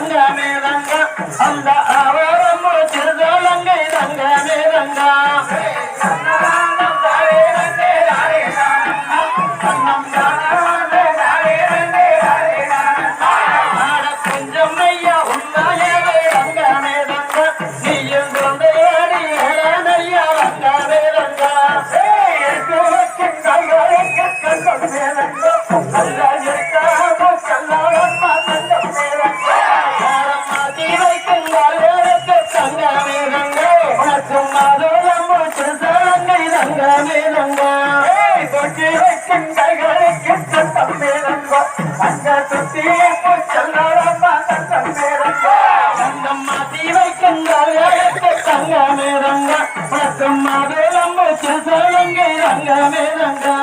தங்கமே தங்க அந்த அவரம் திருதலங்கை தங்கமே தங்க. Yeah. உனக்கு மாதோலம் மூச்சு சலங்கை ரங்கமே ரங்கா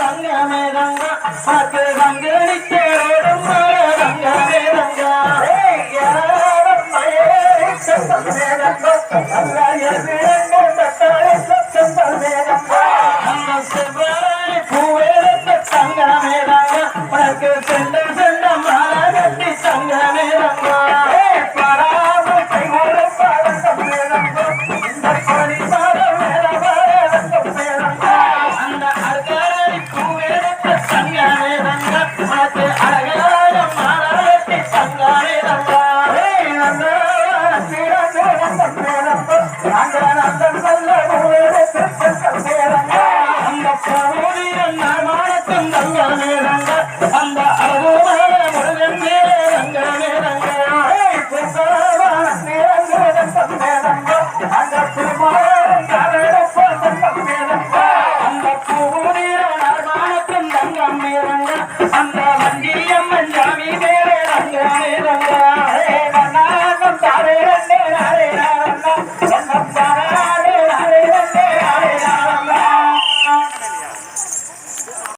ரங்கமே ரங்கா பத்து ரங்கடிக்கோடும் ரங்கமே ரங்கா அந்த Pakistan. Alla...